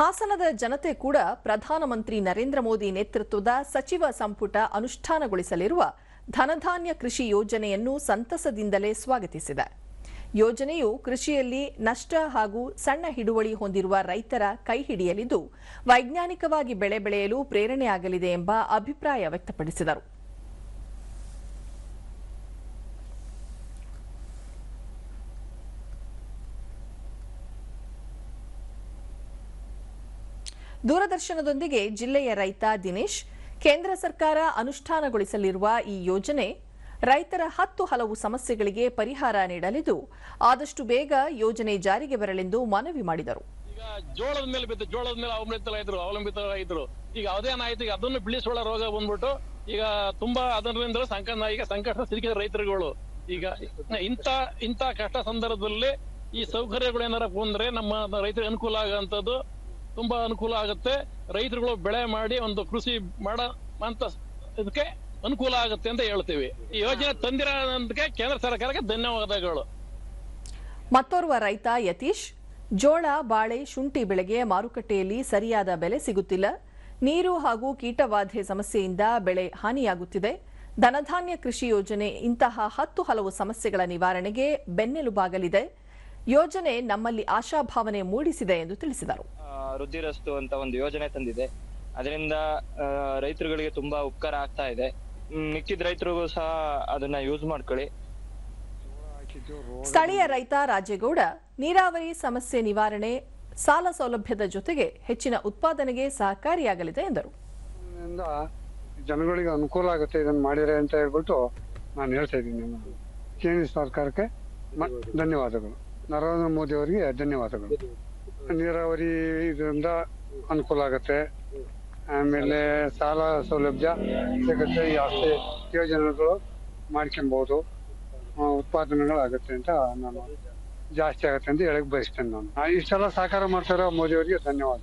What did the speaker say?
ಹಾಸನದ ಜನತೆ ಕೂಡ ಪ್ರಧಾನಮಂತ್ರಿ ನರೇಂದ್ರ ಮೋದಿ ನೇತೃತ್ವದ ಸಚಿವ ಸಂಪುಟ ಅನುಷ್ಠಾನಗೊಳಿಸಲಿರುವ ಧನಧಾನ್ಯ ಕೃಷಿ ಯೋಜನೆಯನ್ನು ಸಂತಸದಿಂದಲೇ ಸ್ವಾಗತಿಸಿದೆ. ಯೋಜನೆಯು ಕೃಷಿಯಲ್ಲಿ ನಷ್ಟ ಹಾಗೂ ಸಣ್ಣ ಹಿಡುವಳಿ ಹೊಂದಿರುವ ರೈತರ ಕೈ ಹಿಡಿಯಲಿದ್ದು, ವೈಜ್ಞಾನಿಕವಾಗಿ ಬೆಳೆ ಬೆಳೆಯಲು ಪ್ರೇರಣೆಯಾಗಲಿದೆ ಎಂಬ ಅಭಿಪ್ರಾಯ ವ್ಯಕ್ತಪಡಿಸಿದರು. ದೂರದರ್ಶನದೊಂದಿಗೆ ಜಿಲ್ಲೆಯ ರೈತ ದಿನೇಶ್, ಕೇಂದ್ರ ಸರ್ಕಾರ ಅನುಷ್ಠಾನಗೊಳಿಸಲಿರುವ ಈ ಯೋಜನೆ ರೈತರ ಹತ್ತು ಹಲವು ಸಮಸ್ಯೆಗಳಿಗೆ ಪರಿಹಾರ ನೀಡಲಿದ್ದು, ಆದಷ್ಟು ಬೇಗ ಯೋಜನೆ ಜಾರಿಗೆ ಬರಲೆಂದು ಮನವಿ ಮಾಡಿದರು. ಜೋಳದ ಮೇಲೆ ಬಿದ್ದು, ಜೋಳದ ಮೇಲೆ ಅವಲಂಬಿತರಾಗಿದ್ರು ಅವಲಂಬಿತರಾಗಿದ್ರು ಈಗ ಅದೇನಾಯ್ತು ಈಗ ಅದನ್ನು ಬಿಳಿಸೋಳ ರೋಗ ಬಂದ್ಬಿಟ್ಟು, ಈಗ ತುಂಬಾ ಅದರಿಂದ ಸಂಕಟ, ಈಗ ಸಂಕಟ ಸಿಲುಕಿದ ರೈತರುಗಳು. ಈಗ ಇಂತ ಇಂತ ಕಷ್ಟ ಸಂದರ್ಭದಲ್ಲಿ ಈ ಸೌಕರ್ಯಗಳು ಏನಾರ ಬಂದ್ರೆ ನಮ್ಮ ರೈತರಿಗೆ ಅನುಕೂಲ ಆಗುವಂತದ್ದು ತುಂಬಾ ಅನುಕೂಲ ಆಗುತ್ತೆ. ರೈತರುಗಳು ಬೆಳೆ ಮಾಡಿ ಒಂದು ಕೃಷಿ ಮಾಡ ಅಂತ ಇದಕ್ಕೆ ಅನುಕೂಲ ಆಗುತ್ತೆ ಅಂತ ಹೇಳ್ತೀವಿ. ಈ ಯೋಜನೆ ತಂದಿರೋದಕ್ಕೆ ಕೇಂದ್ರ ಸರ್ಕಾರಕ್ಕೆ ಧನ್ಯವಾದಗಳು. ಮತ್ತೋರ್ವ ರೈತ ಯತೀಶ್, ಜೋಳ, ಬಾಳೆ, ಶುಂಠಿ ಬೆಳೆಗೆ ಮಾರುಕಟ್ಟೆಯಲ್ಲಿ ಸರಿಯಾದ ಬೆಲೆ ಸಿಗುತ್ತಿಲ್ಲ. ನೀರು ಹಾಗೂ ಕೀಟಬಾಧೆ ಸಮಸ್ಯೆಯಿಂದ ಬೆಳೆ ಹಾನಿಯಾಗುತ್ತಿದೆ. ಧನಧಾನ್ಯ ಕೃಷಿ ಯೋಜನೆ ಇಂತಹ ಹತ್ತು ಹಲವು ಸಮಸ್ಯೆಗಳ ನಿವಾರಣೆಗೆ ಬೆನ್ನೆಲುಬಾಗಲಿದೆ. ಯೋಜನೆ ನಮ್ಮಲ್ಲಿ ಆಶಾಭಾವನೆ ಮೂಡಿಸಿದೆ ಎಂದು ತಿಳಿಸಿದರು. ವೃದ್ಧಿರಸ್ತು ಅಂತ ಒಂದು ಯೋಜನೆ ತಂದಿದೆ. ಅದರಿಂದ ಆ, ರೈತರುಗಳಿಗೆ ತುಂಬಾ ಉಪಕಾರ ಆಗ್ತಾ ಇದೆ. ಮಿಕ್ಕಿದ ರೈತರಿಗೂ ಸಹ ಅದನ್ನ ಯೂಸ್ ಮಾಡ್ಕೊಳ್ಳಿ. ಸ್ಥಳೀಯ ರೈತ ರಾಜೇಗೌಡ ನೀರಾವರಿ ಸಮಸ್ಯೆ ನಿವಾರಣೆ ಸಾಲ ಸೌಲಭ್ಯದ ಜೊತೆಗೆ ಹೆಚ್ಚಿನ ಉತ್ಪಾದನೆಗೆ ಸಹಕಾರಿಯಾಗಲಿದೆ ಎಂದರು. ಜನಗಳಿಗೆ ಅನುಕೂಲ ಆಗುತ್ತೆ ಇದನ್ನ ಮಾಡಿದ್ರೆ ಅಂತ ಹೇಳ್ಬಿಟ್ಟು ನಾನು ಹೇಳ್ತಾ ಇದ್ದೀನಿ. ಕೇಂದ್ರ ಸರ್ಕಾರಕ್ಕೆ ಧನ್ಯವಾದಗಳು. ನರೇಂದ್ರ ಮೋದಿ ಅವರಿಗೆ ಧನ್ಯವಾದಗಳು. ನೀರಾವರಿ ಇದರಿಂದ ಅನುಕೂಲ ಆಗುತ್ತೆ. ಆಮೇಲೆ ಸಾಲ ಸೌಲಭ್ಯ ಸಿಗುತ್ತೆ. ಜಾಸ್ತಿ ಯೋಜನೆಗಳು ಮಾಡ್ಕೊಬಹುದು ಉತ್ಪಾದನೆಗಳು ಉತ್ಪಾದನೆಗಳಾಗುತ್ತೆ ಅಂತ ನಾನು ಜಾಸ್ತಿ ಆಗುತ್ತೆ ಅಂತ ಹೇಳಕ್ ಬಯಸ್ತೇನೆ ನಾನು. ಇಷ್ಟೆಲ್ಲ ಸಹಕಾರ ಮಾಡ್ತಾರೋ ಮೋದಿ ಅವರಿಗೆ ಧನ್ಯವಾದ.